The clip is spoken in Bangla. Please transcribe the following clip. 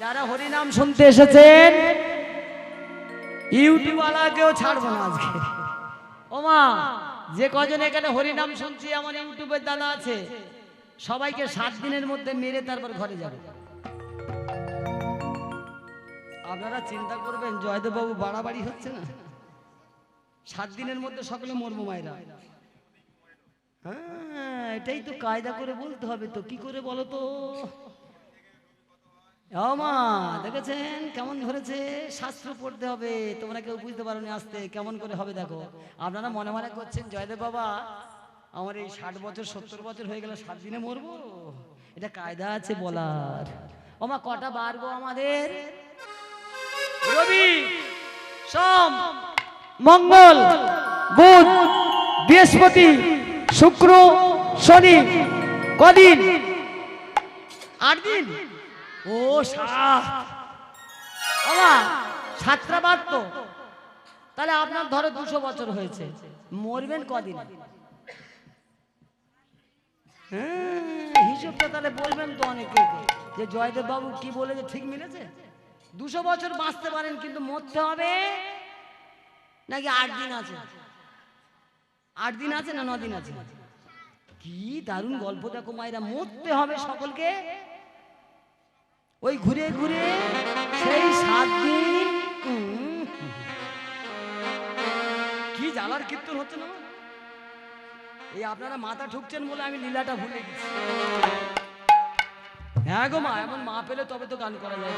যারা হরিনাম শুনতে এসেছেন, ইউটিউবওয়ালাকেও ছাড়বো না আজকে। ওমা, যে কজন এখানে হরিনাম শুনছি, আমার ইউটিউবের দাদা আছে, সবাইকে সাত দিনের মধ্যে মেরে তারপর ঘরে যাবে। আপনারা চিন্তা করবেন জয়দেব বাবু বাড়াবাড়ি হচ্ছে না? সাত দিনের মধ্যে সকলে মরবো মায়েরা। হ্যাঁ এটাই তো কায়দা করে বলতে হবে তো, কি করে বলো তো? মা দেখেছেন কেমন ধরেছে? শাস্ত্র পড়তে হবে তোমরা কেউ বুঝতে পারো আসতে কেমন করে হবে দেখো। আপনারা মনে মনে করছেন জয়দেব বাবা আমার এই ষাট বছর সত্তর বছর হয়ে গেল সাত দিনে মরবো? এটা কায়দা আছে বলার। ও মা কটা গো আমাদের? রবি সোম মঙ্গল বুধ বৃহস্পতি শুক্র শনি কদিন? আট দিন? ও সাতটা বাদ তো। তাহলে আপনার ধরো দুশো বছর হয়েছে। মরবেন কদিন? হ্যাঁ, হিসেবটা তাহলে বলবেন তো অনেকে। যে জয়দেব বাবু কি বলেছে ঠিক মিলেছে? দুশো বছর বাঁচতে পারেন কিন্তু মরতে হবে? নাকি আট দিন আছে? আট দিন আছে না ন দিন আছে? কি দারুণ গল্প দেখো মায়েরা মরতে হবে সকলকে। ওই ঘুরে ঘুরে সেই সাত দিন কি জ্বালার কীর্তন হচ্ছে না? এই আপনারা মাথা ঠুকছেন বলে আমি লীলাটা ভুলে গেছি। হ্যাঁ গো মা, এমন মা পেলে তবে তো গান করা যায়।